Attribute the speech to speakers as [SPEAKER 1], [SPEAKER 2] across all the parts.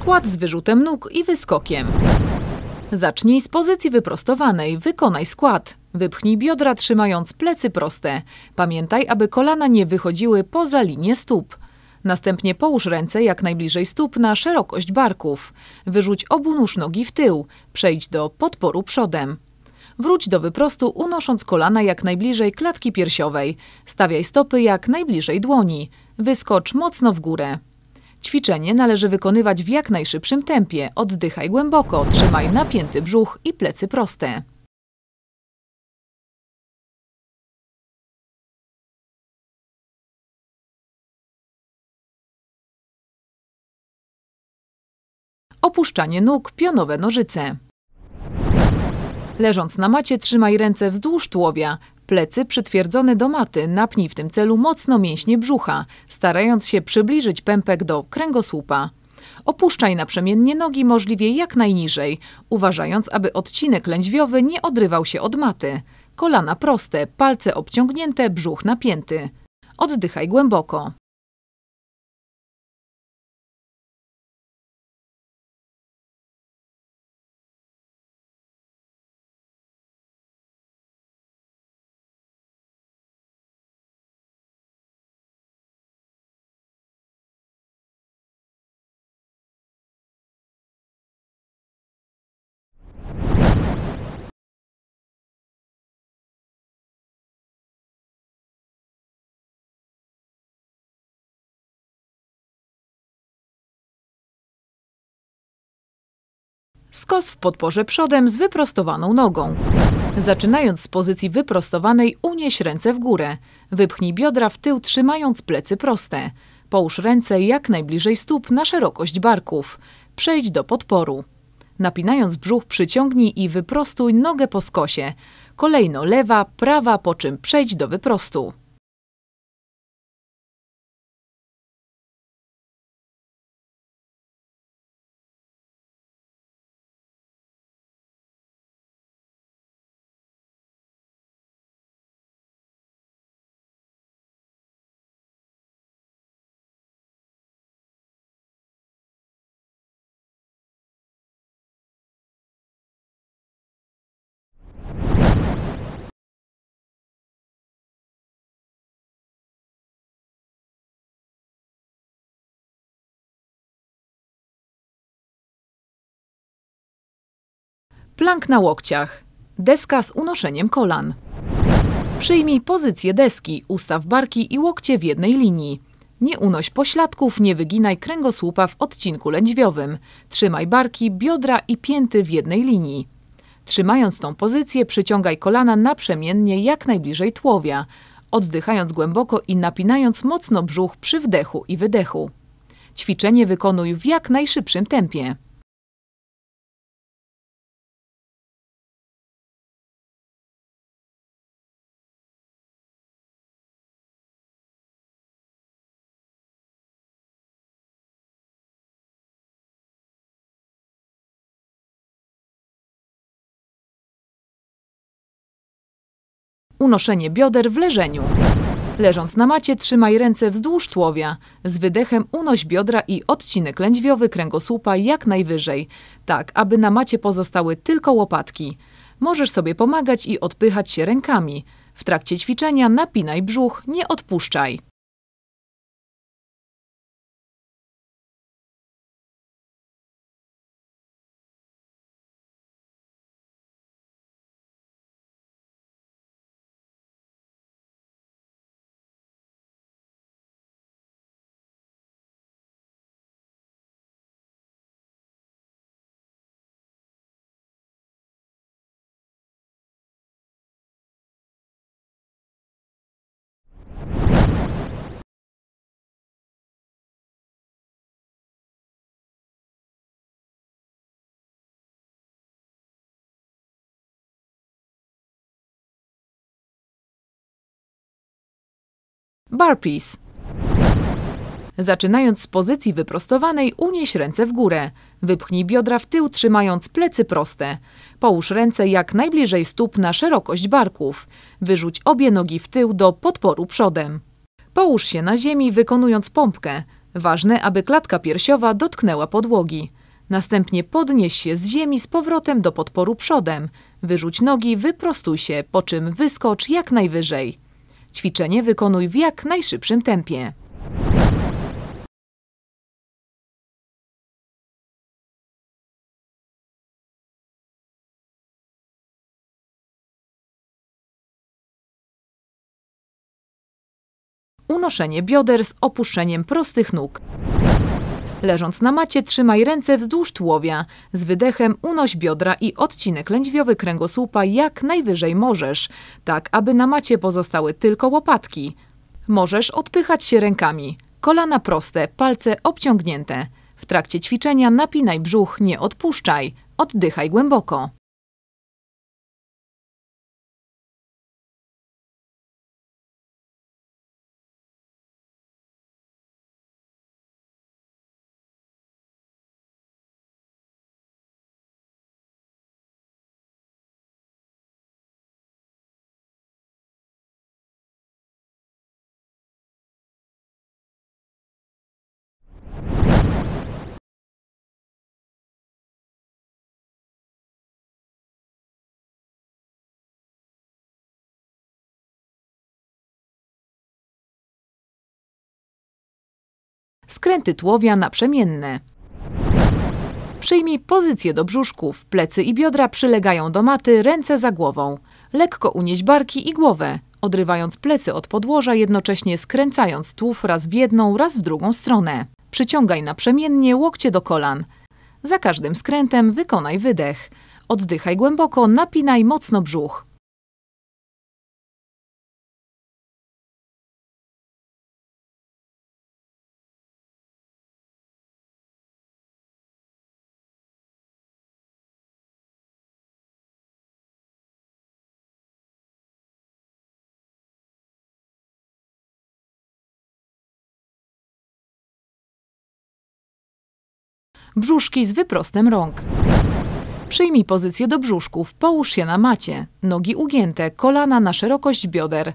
[SPEAKER 1] Skład z wyrzutem nóg i wyskokiem. Zacznij z pozycji wyprostowanej, wykonaj skład. Wypchnij biodra trzymając plecy proste. Pamiętaj, aby kolana nie wychodziły poza linię stóp. Następnie połóż ręce jak najbliżej stóp na szerokość barków. Wyrzuć obu nóż nogi w tył. Przejdź do podporu przodem. Wróć do wyprostu, unosząc kolana jak najbliżej klatki piersiowej. Stawiaj stopy jak najbliżej dłoni. Wyskocz mocno w górę. Ćwiczenie należy wykonywać w jak najszybszym tempie. Oddychaj głęboko, trzymaj napięty brzuch i plecy proste. Opuszczanie nóg, pionowe nożyce. Leżąc na macie, trzymaj ręce wzdłuż tułowia. Plecy przytwierdzone do maty, napnij w tym celu mocno mięśnie brzucha, starając się przybliżyć pępek do kręgosłupa. Opuszczaj naprzemiennie nogi możliwie jak najniżej, uważając, aby odcinek lędźwiowy nie odrywał się od maty. Kolana proste, palce obciągnięte, brzuch napięty. Oddychaj głęboko. Skos w podporze przodem z wyprostowaną nogą. Zaczynając z pozycji wyprostowanej, unieś ręce w górę. Wypchnij biodra w tył, trzymając plecy proste. Połóż ręce jak najbliżej stóp na szerokość barków. Przejdź do podporu. Napinając brzuch, przyciągnij i wyprostuj nogę po skosie. Kolejno lewa, prawa, po czym przejdź do wyprostu. Plank na łokciach. Deska z unoszeniem kolan. Przyjmij pozycję deski, ustaw barki i łokcie w jednej linii. Nie unoś pośladków, nie wyginaj kręgosłupa w odcinku lędźwiowym. Trzymaj barki, biodra i pięty w jednej linii. Trzymając tą pozycję, przyciągaj kolana naprzemiennie jak najbliżej tułowia, oddychając głęboko i napinając mocno brzuch przy wdechu i wydechu. Ćwiczenie wykonuj w jak najszybszym tempie. Unoszenie bioder w leżeniu. Leżąc na macie, trzymaj ręce wzdłuż tułowia. Z wydechem unoś biodra i odcinek lędźwiowy kręgosłupa jak najwyżej, tak aby na macie pozostały tylko łopatki. Możesz sobie pomagać i odpychać się rękami. W trakcie ćwiczenia napinaj brzuch, nie odpuszczaj. Burpees. Zaczynając z pozycji wyprostowanej, unieś ręce w górę. Wypchnij biodra w tył, trzymając plecy proste. Połóż ręce jak najbliżej stóp na szerokość barków. Wyrzuć obie nogi w tył do podporu przodem. Połóż się na ziemi, wykonując pompkę. Ważne, aby klatka piersiowa dotknęła podłogi. Następnie podnieś się z ziemi z powrotem do podporu przodem. Wyrzuć nogi, wyprostuj się, po czym wyskocz jak najwyżej. Ćwiczenie wykonuj w jak najszybszym tempie. Unoszenie bioder z opuszczeniem prostych nóg. Leżąc na macie, trzymaj ręce wzdłuż tułowia. Z wydechem unoś biodra i odcinek lędźwiowy kręgosłupa jak najwyżej możesz, tak aby na macie pozostały tylko łopatki. Możesz odpychać się rękami. Kolana proste, palce obciągnięte. W trakcie ćwiczenia napinaj brzuch, nie odpuszczaj. Oddychaj głęboko. Skręty tułowia naprzemienne. Przyjmij pozycję do brzuszków, plecy i biodra przylegają do maty, ręce za głową. Lekko unieś barki i głowę, odrywając plecy od podłoża, jednocześnie skręcając tułów raz w jedną, raz w drugą stronę. Przyciągaj naprzemiennie łokcie do kolan. Za każdym skrętem wykonaj wydech. Oddychaj głęboko, napinaj mocno brzuch. Brzuszki z wyprostem rąk. Przyjmij pozycję do brzuszków, połóż się na macie, nogi ugięte, kolana na szerokość bioder,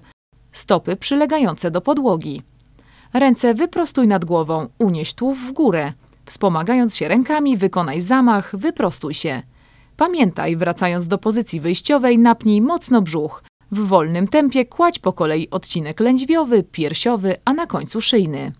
[SPEAKER 1] stopy przylegające do podłogi. Ręce wyprostuj nad głową, unieś tułów w górę. Wspomagając się rękami, wykonaj zamach, wyprostuj się. Pamiętaj, wracając do pozycji wyjściowej, napnij mocno brzuch. W wolnym tempie kładź po kolei odcinek lędźwiowy, piersiowy, a na końcu szyjny.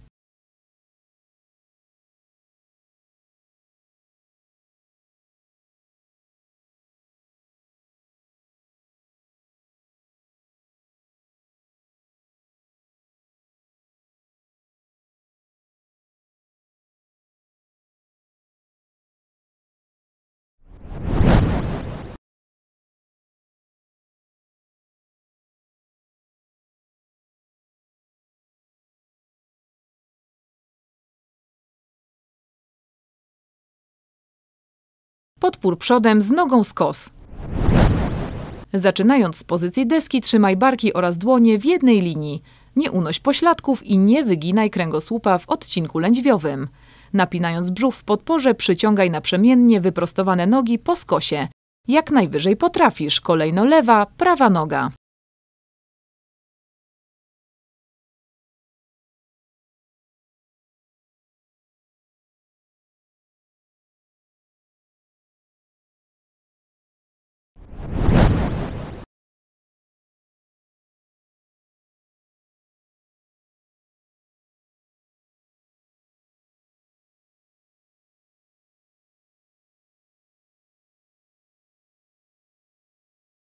[SPEAKER 1] Podpór przodem z nogą skos. Zaczynając z pozycji deski, trzymaj barki oraz dłonie w jednej linii. Nie unoś pośladków i nie wyginaj kręgosłupa w odcinku lędźwiowym. Napinając brzuch w podporze, przyciągaj naprzemiennie wyprostowane nogi po skosie. Jak najwyżej potrafisz, kolejno lewa, prawa noga.